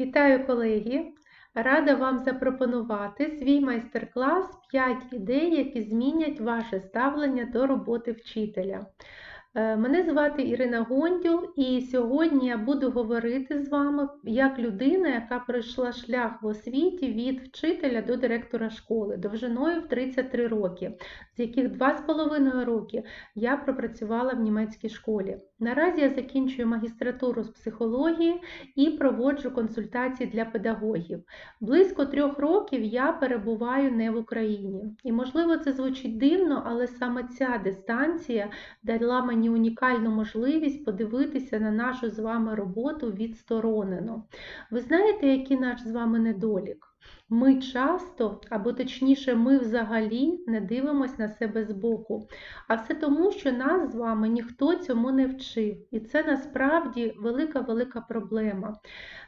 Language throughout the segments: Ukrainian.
Вітаю колеги! Рада вам запропонувати свій майстер-клас 5 ідей, які змінять ваше ставлення до роботи вчителя. Е, Мене звати Ірина Гондюл, і сьогодні я буду говорити з вами як людина, яка пройшла шлях в освіті від вчителя до директора школи довжиною в 33 роки, з яких 2,5 роки я пропрацювала в німецькій школі. Наразі я закінчую магістратуру з психології і проводжу консультації для педагогів. Близько трьох років я перебуваю не в Україні. І, можливо, це звучить дивно, але саме ця дистанція дала мені унікальну можливість подивитися на нашу з вами роботу відсторонено. Ви знаєте, який наш з вами недолік? Ми часто, або точніше, ми взагалі не дивимося на себе збоку. А все тому, що нас з вами ніхто цьому не вчив. І це насправді велика-велика проблема.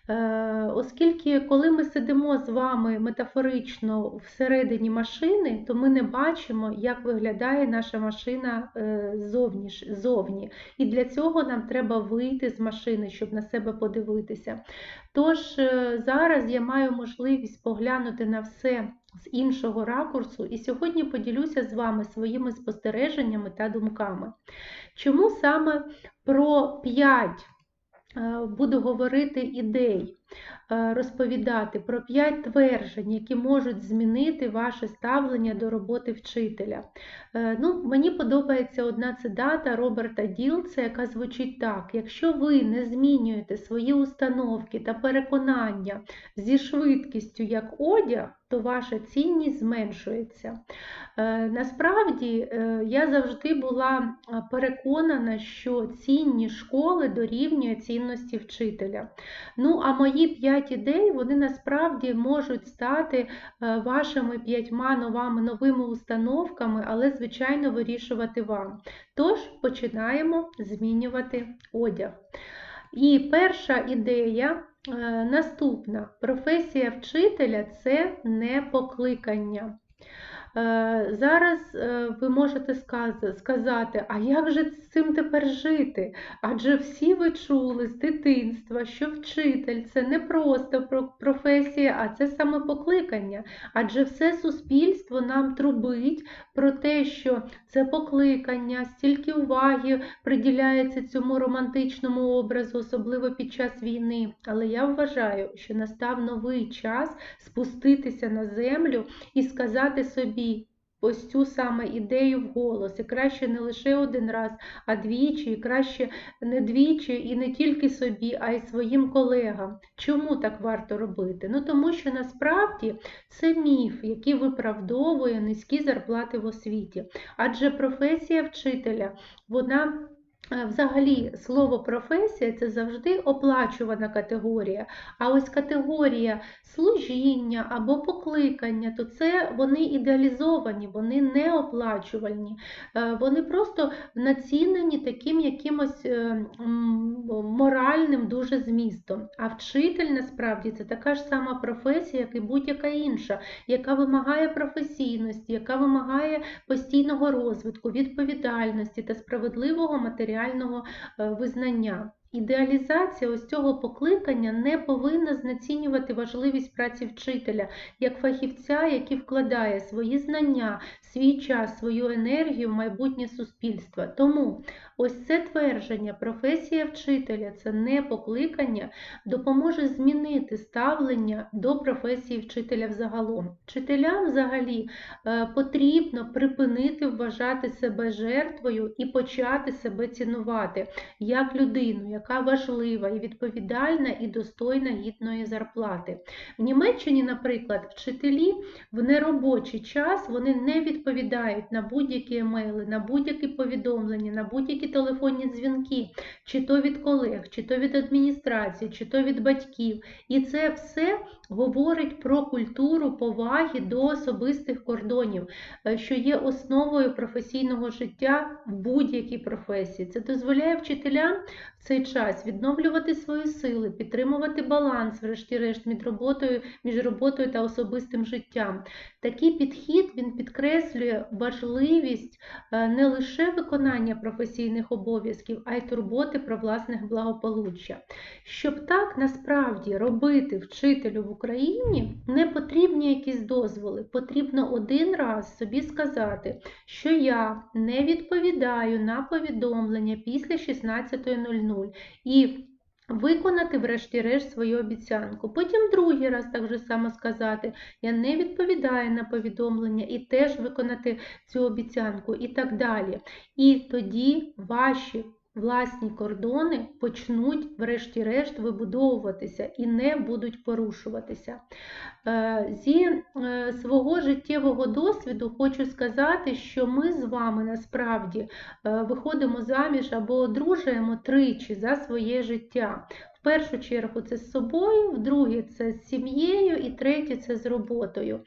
Е, Оскільки, коли ми сидимо з вами метафорично всередині машини, то ми не бачимо, як виглядає наша машина е, зовні. зовні. І для цього нам треба вийти з машини, щоб на себе подивитися. Тож е, зараз я маю можливість поглянути на все з іншого ракурсу, і сьогодні поділюся з вами своїми спостереженнями та думками. Чому саме про 5 буду говорити ідей, розповідати про 5 тверджень, які можуть змінити ваше ставлення до роботи вчителя. Ну, Мені подобається одна цитата Роберта Ділца, яка звучить так: якщо ви не змінюєте свої установки та переконання зі швидкістю як одяг, то ваша цінність зменшується. Насправді, я завжди була переконана, що цінність школи дорівнює цінності вчителя. Ну, а мої п'ять ідей, вони насправді можуть стати вашими п'ятьма новими установками, але, звичайно, вирішувати вам. Тож, починаємо змінювати одяг. І перша ідея. Наступна професія вчителя це не покликання. Зараз ви можете сказати, а як же з цим тепер жити? Адже всі ви чули з дитинства, що вчитель це не просто професія, а це саме покликання. Адже все суспільство нам трубить про те, що це покликання, стільки уваги приділяється цьому романтичному образу, особливо під час війни. Але я вважаю, що настав новий час спуститися на землю і сказати собі ось цю саме ідею в голос. І краще не лише один раз, а двічі, і краще не двічі, і не тільки собі, а й своїм колегам. Чому так варто робити? Ну тому що насправді це міф, який виправдовує низькі зарплати в освіті. Адже професія вчителя, вона. Взагалі, слово професія це завжди оплачувана категорія. А ось категорія служіння або покликання, то це вони ідеалізовані, вони не оплачувальні, вони просто націнені таким якимось е, моральним дуже змістом. А вчитель насправді це така ж сама професія, як і будь-яка інша, яка вимагає професійності, яка вимагає постійного розвитку, відповідальності та справедливого матеріалу матеріального визнання. Ідеалізація ось цього покликання не повинна знецінювати важливість праці вчителя як фахівця, який вкладає свої знання, свій час, свою енергію в майбутнє суспільство. Тому ось це твердження, професія вчителя це не покликання, допоможе змінити ставлення до професії вчителя взагалом. Вчителям взагалі потрібно припинити вважати себе жертвою і почати себе цінувати як людину яка важлива і відповідальна і достойна гідної зарплати. В Німеччині, наприклад, вчителі в неробочий час вони не відповідають на будь-які емейли, на будь-які повідомлення, на будь-які телефонні дзвінки, чи то від колег, чи то від адміністрації, чи то від батьків. І це все говорить про культуру поваги до особистих кордонів, е, що є основою професійного життя в будь-якій професії. Це дозволяє вчителям в цей час час відновлювати свої сили, підтримувати баланс, врешті-решт, між роботою, між роботою та особистим життям. Такий підхід він підкреслює важливість е, не лише виконання професійних обов'язків, а й турботи про власне благополуччя. Щоб так насправді робити вчителю в Україні, не потрібні якісь дозволи. Потрібно один раз собі сказати, що я не відповідаю на повідомлення після 16.00 і Виконати, врешті-решт, свою обіцянку. Потім другий раз так же само сказати, я не відповідаю на повідомлення і теж виконати цю обіцянку і так далі. І тоді ваші власні кордони почнуть, врешті-решт, вибудовуватися і не будуть порушуватися. Е, зі е, свого життєвого досвіду хочу сказати, що ми з вами насправді е, виходимо заміж або одружуємо тричі за своє життя першу чергу це з собою, в друге це з сім'єю, і третє це з роботою.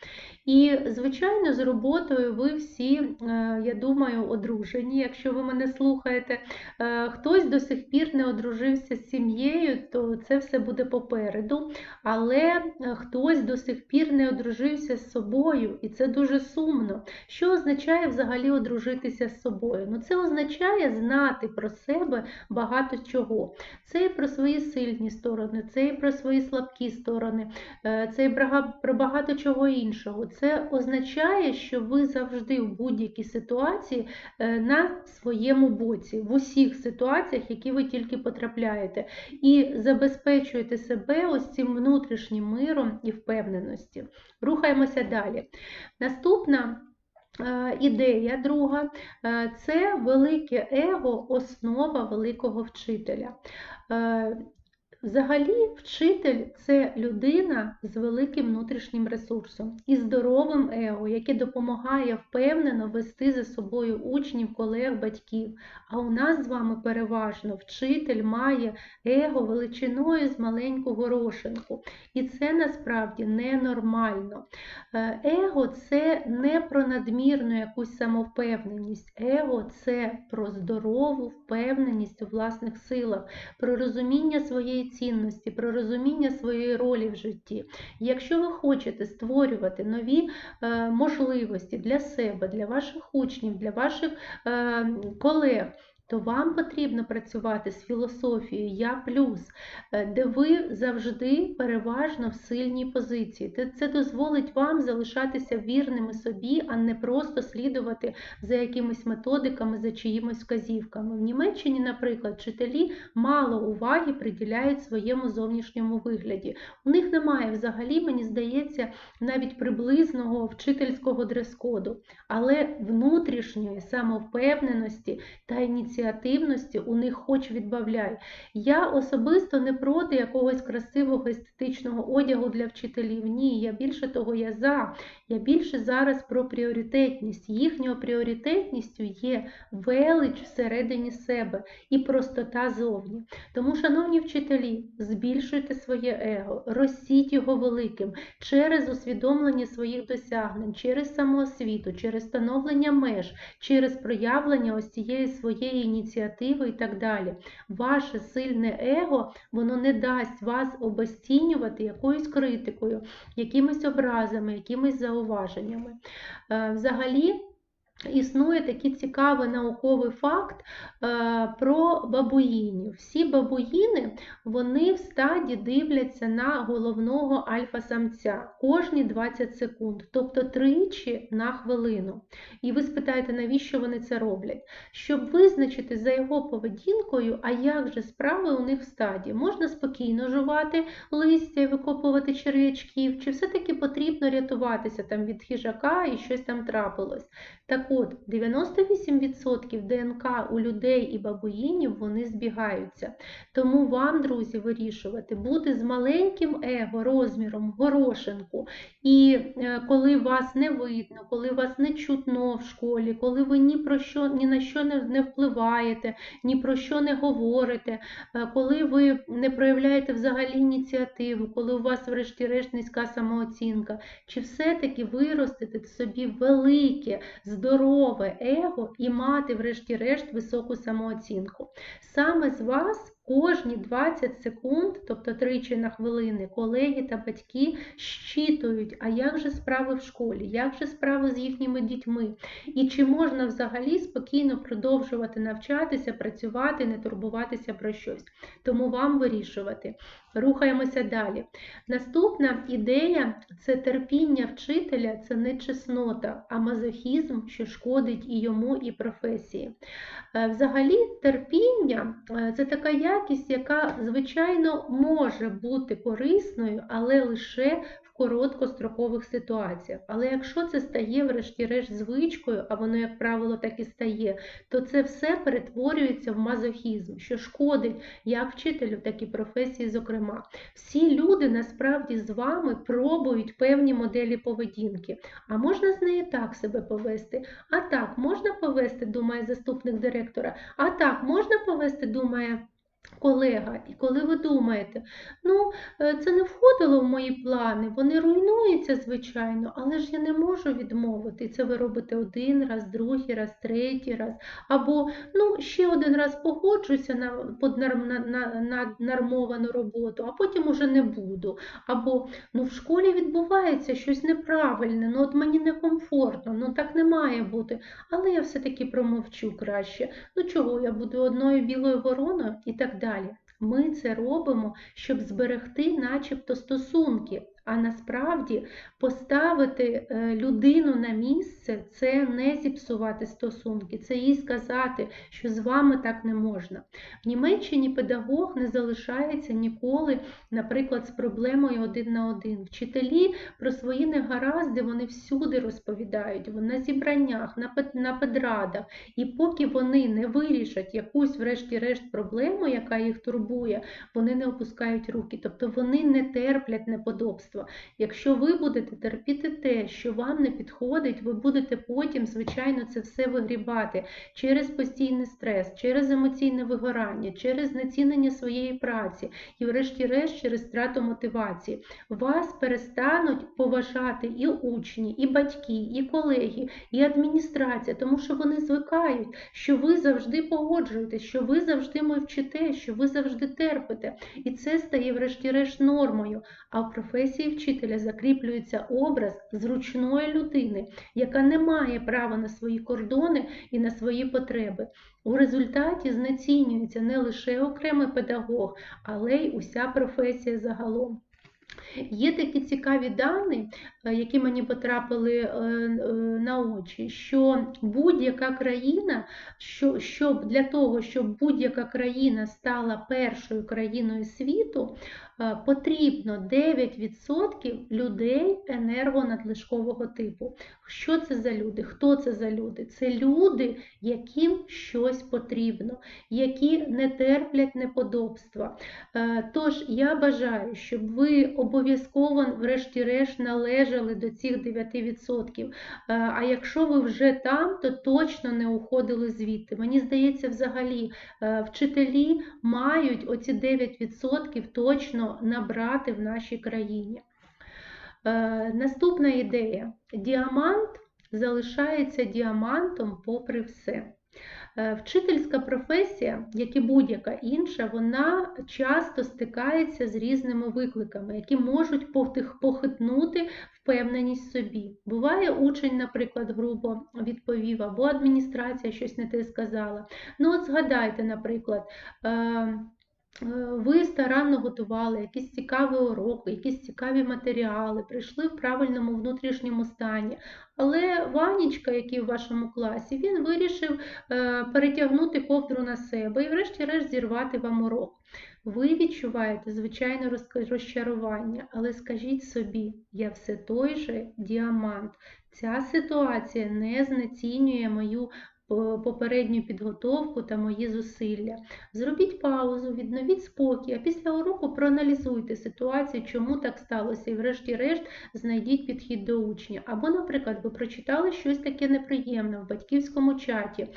І, звичайно, з роботою ви всі, е, я думаю, одружені. Якщо ви мене слухаєте, е, хтось до сих пір не одружився з сім'єю, то це все буде попереду. Але е, хтось до сих пір не одружився з собою, і це дуже сумно. Що означає взагалі одружитися з собою? Ну, Це означає знати про себе багато чого. Це і про свої сильні сильні сторони, це і про свої слабкі сторони, е, це і про багато чого іншого. Це означає, що ви завжди в будь-якій ситуації е, на своєму боці, в усіх ситуаціях, які ви тільки потрапляєте, і забезпечуєте себе ось цим внутрішнім миром і впевненості. Рухаємося далі. Наступна. Е, ідея друга це велике его, основа великого вчителя. Взагалі, вчитель це людина з великим внутрішнім ресурсом і здоровим его, яке допомагає впевнено вести за собою учнів, колег, батьків. А у нас з вами переважно вчитель має его величиною з маленьку горошинку. І це насправді ненормально. Е, его це не про надмірну якусь самовпевненість. Его це про здорову впевненість у власних силах, про розуміння своєї цінності, про розуміння своєї ролі в житті. Якщо ви хочете створювати нові е, можливості для себе, для ваших учнів, для ваших е, колег, то вам потрібно працювати з філософією Я плюс, е, де ви завжди переважно в сильній позиції. Це дозволить вам залишатися вірними собі, а не просто слідувати за якимись методиками, за чиїмось вказівками. В Німеччині, наприклад, вчителі мало уваги приділяють своєму зовнішньому вигляді. У них немає взагалі, мені здається, навіть приблизного вчительського дрес-коду, але внутрішньої самовпевненості та ініціативи ініціативності у них хоч відбавляй. Я особисто не проти якогось красивого естетичного одягу для вчителів. Ні, я більше того, я за. Я більше зараз про пріоритетність. Їхньою пріоритетністю є велич всередині себе і простота зовні. Тому, шановні вчителі, збільшуйте своє его, ростіть його великим через усвідомлення своїх досягнень, через самоосвіту, через становлення меж, через проявлення ось цієї своєї ініціативи і так далі. Ваше сильне его, воно не дасть вас обостінювати якоюсь критикою, якимись образами, якимись зауваженнями. Е, взагалі, Існує такий цікавий науковий факт е, про бабуїнів. Всі бабуїни вони в стаді дивляться на головного альфа-самця кожні 20 секунд, тобто тричі на хвилину. І ви спитаєте, навіщо вони це роблять? Щоб визначити за його поведінкою, а як же справи у них в стаді? Можна спокійно жувати листя викопувати черв'ячків, чи все-таки потрібно рятуватися там від хижака і щось там трапилось? Так от, 98% ДНК у людей і бабуїнів вони збігаються. Тому вам, друзі, вирішувати бути з маленьким его розміром горошинку. І е, коли вас не видно, коли вас не чутно в школі, коли ви ні про що, ні на що не, не впливаєте, ні про що не говорите, е, коли ви не проявляєте взагалі ініціативу, коли у вас, врешті-решт, низька самооцінка, чи все-таки виростити собі велике, здорове его і мати, врешті-решт, високу самооцінку. Саме з вас Кожні 20 секунд, тобто тричі на хвилини, колеги та батьки щитують, а як же справи в школі, як же справи з їхніми дітьми, і чи можна взагалі спокійно продовжувати навчатися, працювати, не турбуватися про щось. Тому вам вирішувати. Рухаємося далі. Наступна ідея це терпіння вчителя, це не чеснота, а мазохізм, що шкодить і йому, і професії. Е, Взагалі, терпіння е, це така якість, яка, звичайно, може бути корисною, але лише в короткострокових ситуаціях. Але якщо це стає, врешті-решт, звичкою, а воно, як правило, так і стає, то це все перетворюється в мазохізм, що шкодить як вчителю, так і професії, зокрема. Всі люди насправді з вами пробують певні моделі поведінки. А можна з нею так себе повести? А так можна повести, думає заступник директора. А так можна повести, думає. Колега, і коли ви думаєте, ну е, це не входило в мої плани, вони руйнуються, звичайно, але ж я не можу відмовити. Це ви робите один раз, другий раз, третій раз. Або ну, ще один раз погоджуся на поднар- на, на, на нормовану роботу, а потім уже не буду. Або ну, в школі відбувається щось неправильне, ну от мені некомфортно, ну так не має бути. Але я все-таки промовчу краще. Ну чого, я буду одною білою вороною і так далі. Ми це робимо, щоб зберегти начебто стосунки, а насправді поставити е, людину на місце це не зіпсувати стосунки, це їй сказати, що з вами так не можна. В Німеччині педагог не залишається ніколи, наприклад, з проблемою один на один. Вчителі про свої негаразди вони всюди розповідають, на зібраннях, на педрадах. І поки вони не вирішать якусь, врешті-решт, проблему, яка їх турбує, вони не опускають руки. Тобто вони не терплять неподобства. Якщо ви будете терпіти те, що вам не підходить, ви будете потім, звичайно, це все вигрібати через постійний стрес, через емоційне вигорання, через знецінення своєї праці і, врешті-решт, через втрату мотивації. Вас перестануть поважати і учні, і батьки, і колеги, і адміністрація, тому що вони звикають, що ви завжди погоджуєтесь, що ви завжди мовчите, що ви завжди терпите. І це стає, врешті-решт, нормою. А в професії вчителя закріплюється образ зручної людини, яка не має права на свої кордони і на свої потреби. У результаті знецінюється не лише окремий педагог, але й уся професія загалом. Є такі цікаві дані, е, які мені потрапили е, е, на очі, що будь-яка країна, що, щоб для того, щоб будь-яка країна стала першою країною світу, потрібно 9% людей енергонадлишкового типу. Що це за люди? Хто це за люди? Це люди, яким щось потрібно, які не терплять неподобства. Тож я бажаю, щоб ви обов'язково, врешті-решт, належали до цих 9%. Е, А якщо ви вже там, то точно не уходили звідти. Мені здається, взагалі е, вчителі мають оці 9% точно набрати в нашій країні. Е, Наступна ідея. Діамант залишається діамантом попри все. Е, Вчительська професія, як і будь-яка інша, вона часто стикається з різними викликами, які можуть похитнути впевненість собі. Буває, учень, наприклад, грубо відповів, або адміністрація щось не те сказала. Ну, от згадайте, наприклад. Е, Ви старанно готували якийсь цікавий урок, якісь цікаві матеріали, прийшли в правильному внутрішньому стані. Але Ванічка, який в вашому класі, він вирішив е, перетягнути ковдру на себе і, врешті-решт, зірвати вам урок. Ви відчуваєте звичайне розчарування, але скажіть собі, я все той же діамант. Ця ситуація не знецінює мою попередню підготовку та мої зусилля. Зробіть паузу, відновіть спокій, а після уроку проаналізуйте ситуацію, чому так сталося, і врешті-решт знайдіть підхід до учня. Або, наприклад, ви прочитали щось таке неприємне в батьківському чаті,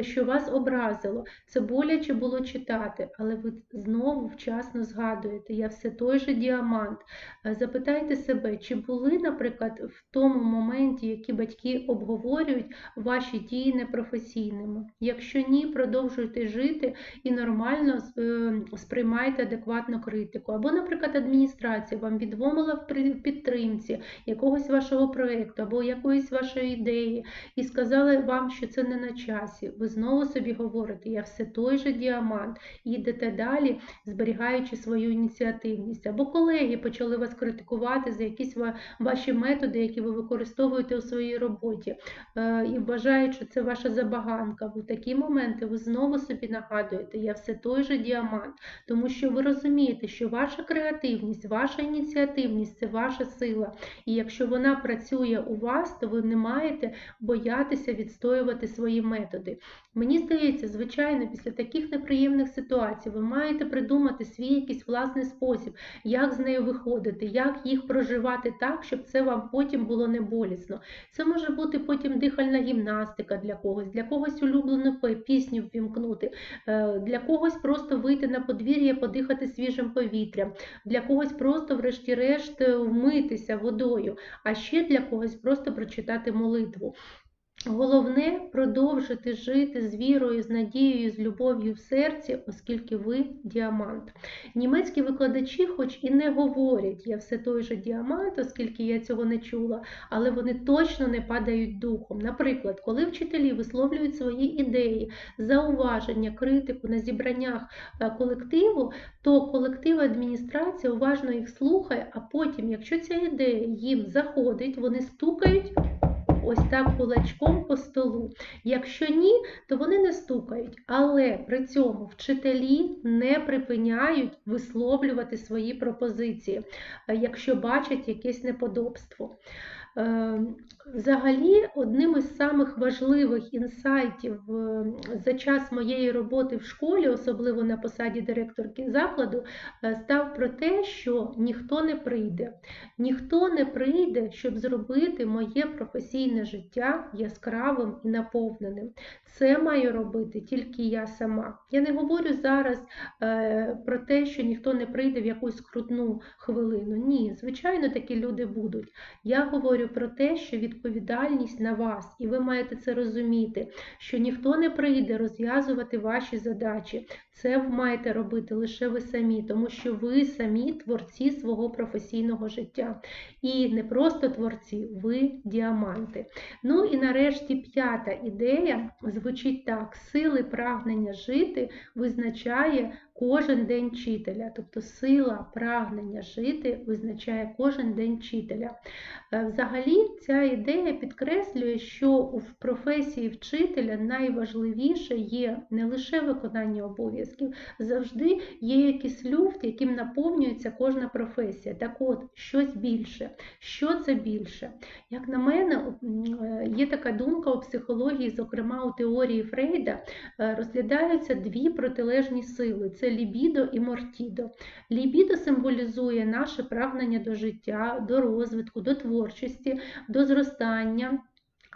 що вас образило. Це боляче було читати, але ви знову вчасно згадуєте, я все той же діамант. Е, Запитайте себе, чи були, наприклад, в тому моменті, які батьки обговорюють, ваші дії непрофесійні, професійними. Якщо ні, продовжуйте жити і нормально е, сприймайте адекватну критику. Або, наприклад, адміністрація вам відмовила в підтримці якогось вашого проєкту або якоїсь вашої ідеї і сказали вам, що це не на часі. Ви знову собі говорите, я все той же діамант, і йдете далі, зберігаючи свою ініціативність. Або колеги почали вас критикувати за якісь ваші методи, які ви використовуєте у своїй роботі, е, і вважають, що це ваша забаганка. В такі моменти ви знову собі нагадуєте, я все той же діамант, тому що ви розумієте, що ваша креативність, ваша ініціативність це ваша сила. І якщо вона працює у вас, то ви не маєте боятися відстоювати свої методи. Мені здається, звичайно, після таких неприємних ситуацій ви маєте придумати свій якийсь власний спосіб, як з нею виходити, як їх проживати так, щоб це вам потім було не болісно. Це може бути потім дихальна гімнастика для когось, для когось улюблену пісню ввімкнути, е, для когось просто вийти на подвір'я, подихати свіжим повітрям, для когось просто, врешті-решт, е, вмитися водою, а ще для когось просто прочитати молитву. Головне продовжити жити з вірою, з надією, з любов'ю в серці, оскільки ви діамант. Німецькі викладачі, хоч і не говорять, я все той же діамант, оскільки я цього не чула, але вони точно не падають духом. Наприклад, коли вчителі висловлюють свої ідеї, зауваження, критику на зібраннях е, колективу, то колектив адміністрація уважно їх слухає, а потім, якщо ця ідея їм заходить, вони стукають ось так кулачком по столу. Якщо ні, то вони не стукають. Але при цьому вчителі не припиняють висловлювати свої пропозиції, е, якщо бачать якесь неподобство. Е, Взагалі, одним із самих важливих інсайтів е, за час моєї роботи в школі, особливо на посаді директорки закладу, е, став про те, що ніхто не прийде. Ніхто не прийде, щоб зробити моє професійне життя яскравим і наповненим. Це маю робити тільки я сама. Я не говорю зараз е, про те, що ніхто не прийде в якусь скрутну хвилину. Ні, звичайно, такі люди будуть. Я говорю про те, що відповідальність на вас, і ви маєте це розуміти, що ніхто не прийде розв'язувати ваші задачі. Це маєте робити лише ви самі, тому що ви самі творці свого професійного життя. І не просто творці, ви діаманти. Ну і нарешті п'ята ідея звучить так: сили прагнення жити визначає кожен день вчителя. Тобто сила прагнення жити визначає кожен день вчителя. Е, Взагалі, ця ідея підкреслює, що в професії вчителя найважливіше є не лише виконання обов'язків, завжди є якийсь люфт, яким наповнюється кожна професія. Так от, щось більше. Що це більше? Як на мене, е, є така думка у психології, зокрема у теорії Фрейда, е, розглядаються дві протилежні сили: це лібідо і мортідо. Лібідо символізує наше прагнення до життя, до розвитку, до творчості, до зростання.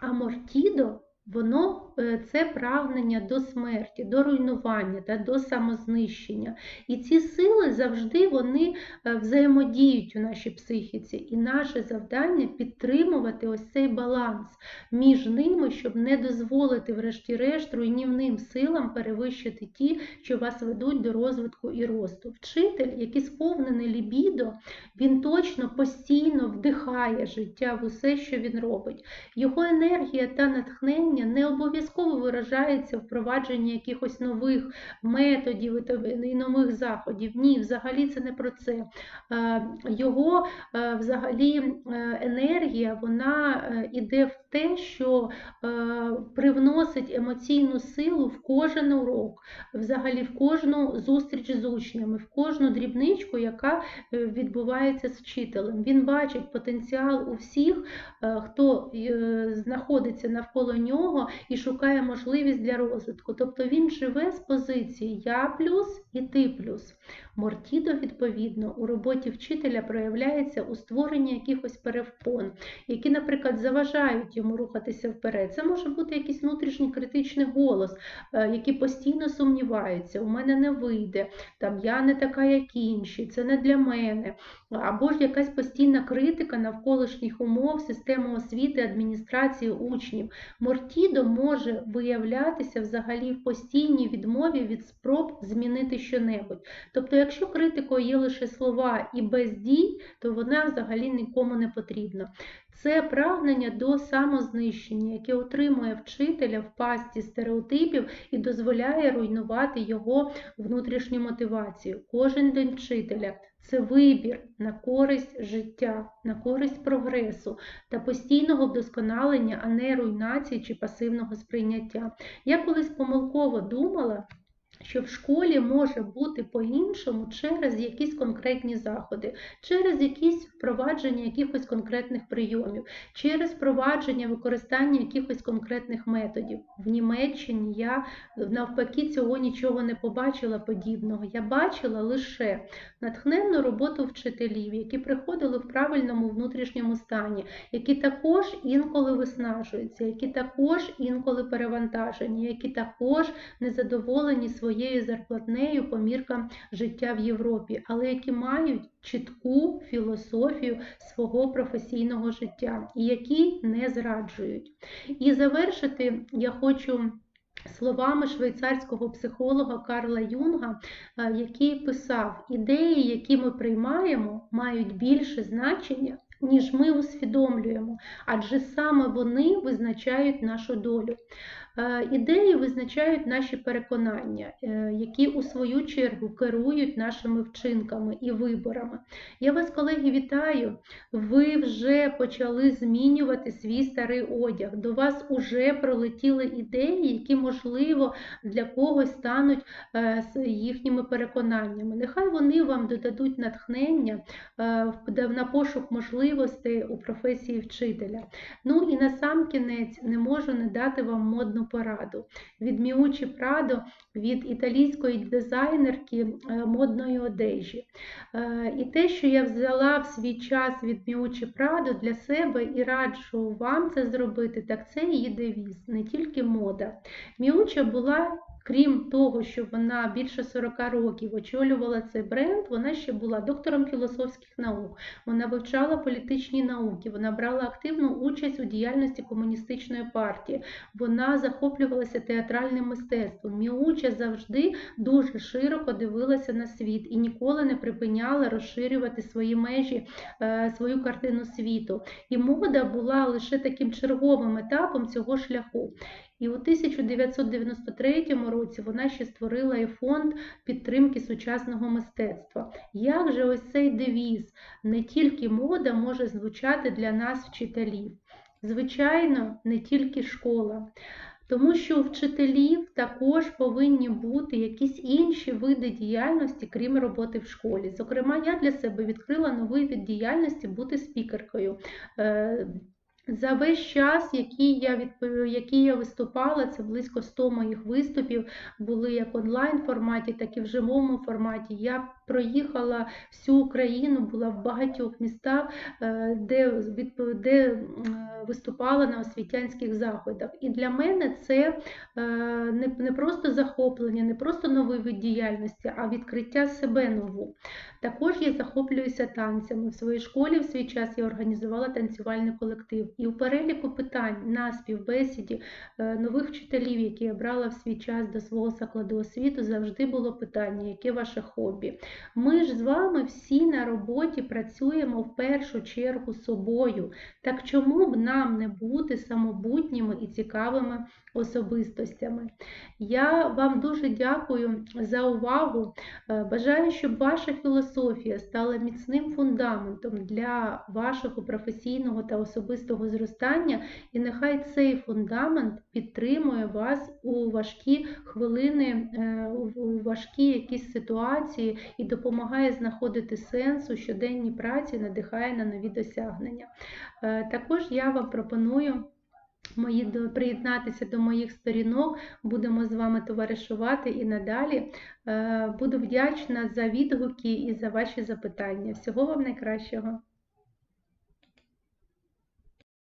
А мортідо воно це прагнення до смерті, до руйнування та до самознищення. І ці сили завжди вони е, взаємодіють у нашій психіці. І наше завдання підтримувати ось цей баланс між ними, щоб не дозволити, врешті-решт, руйнівним силам перевищити ті, що вас ведуть до розвитку і росту. Вчитель, який сповнений лібідо, він точно постійно вдихає життя в усе, що він робить. Його енергія та натхнення не обов'язково виражається в впровадженні якихось нових методів і нових заходів. Ні, взагалі це не про це. Е, Його е, взагалі е, енергія вона іде в те, що е, привносить емоційну силу в кожен урок, взагалі в кожну зустріч з учнями, в кожну дрібничку, яка е, відбувається з вчителем. Він бачить потенціал у всіх, е, хто е, знаходиться навколо нього і шукає можливість для розвитку. Тобто він живе з позиції я плюс і ти плюс. Мортідо, відповідно, у роботі вчителя проявляється у створенні якихось перепон, які, наприклад, заважають йому рухатися вперед. Це може бути якийсь внутрішній критичний голос, е, який постійно сумнівається, у мене не вийде, там я не така, як інші, це не для мене. Або ж якась постійна критика навколишніх умов, системи освіти, адміністрації учнів. Мортідо може виявлятися взагалі в постійній відмові від спроб змінити щонебудь. Тобто, якщо критикою є лише слова і без дій, то вона взагалі нікому не потрібна. Це прагнення до самознищення, яке отримує вчителя в пасті стереотипів і дозволяє руйнувати його внутрішню мотивацію. Кожен день вчителя це вибір на користь життя, на користь прогресу та постійного вдосконалення, а не руйнації чи пасивного сприйняття. Я колись помилково думала, що в школі може бути по-іншому через якісь конкретні заходи, через якісь впровадження якихось конкретних прийомів, через впровадження використання якихось конкретних методів. В Німеччині я навпаки цього нічого не побачила подібного. Я бачила лише натхненну роботу вчителів, які приходили в правильному внутрішньому стані, які також інколи виснажуються, які також інколи перевантажені, які також незадоволені своєю зарплатнею по міркам життя в Європі, але які мають чітку філософію свого професійного життя і які не зраджують. І завершити я хочу. Словами швейцарського психолога Карла Юнга, е, який писав: ідеї, які ми приймаємо, мають більше значення, ніж ми усвідомлюємо, адже саме вони визначають нашу долю. Е, ідеї визначають наші переконання, е, які у свою чергу керують нашими вчинками і виборами. Я вас, колеги, вітаю! Ви вже почали змінювати свій старий одяг. До вас вже пролетіли ідеї, які, можливо, для когось стануть е, їхніми переконаннями. Нехай вони вам додадуть натхнення на пошук можливостей у професії вчителя. Ну і на сам кінець не можу не дати вам модну пораду. Від Міучі Прадо, від італійської дизайнерки е, модної одежі. Е, і те, що я взяла в свій час від Міучі Прадо для себе і раджу вам це зробити, так це її девіз, не тільки мода. Міуча була Крім того, що вона більше 40 років очолювала цей бренд, вона ще була доктором філософських наук. Вона вивчала політичні науки, вона брала активну участь у діяльності комуністичної партії. Вона захоплювалася театральним мистецтвом. Міуча завжди дуже широко дивилася на світ і ніколи не припиняла розширювати свої межі, е, свою картину світу. І мода була лише таким черговим етапом цього шляху. І у 1993 році вона ще створила і фонд підтримки сучасного мистецтва. Як же ось цей девіз не тільки мода може звучати для нас, вчителів? Звичайно, не тільки школа. Тому що у вчителів також повинні бути якісь інші види діяльності, крім роботи в школі. Зокрема, я для себе відкрила новий вид діяльності бути спікеркою. За весь час, який я відпов... який я виступала, це близько 100 моїх виступів, були як онлайн форматі, так і в живому форматі. Я проїхала всю Україну, була в багатьох містах, е, де де виступала на освітянських заходах. І для мене це е, не просто захоплення, не просто новий вид діяльності, а відкриття себе нову. Також я захоплююся танцями. В своїй школі в свій час я організувала танцювальний колектив. І у переліку питань на співбесіді е, нових вчителів, які я брала в свій час до свого закладу освіту, завжди було питання, яке ваше хобі. Ми ж з вами всі на роботі працюємо в першу чергу собою. Так чому б нам не бути самобутніми і цікавими особистостями? Я вам дуже дякую за увагу. Е, бажаю, щоб ваша філософія стала міцним фундаментом для вашого професійного та особистого зростання, і нехай цей фундамент підтримує вас у важкі хвилини, е, у важкі якісь ситуації і допомагає знаходити сенс у щоденній праці, надихає на нові досягнення. Е, також я вам пропоную мої, приєднатися до моїх сторінок, будемо з вами товаришувати і надалі. Е, буду вдячна за відгуки і за ваші запитання. Всього вам найкращого!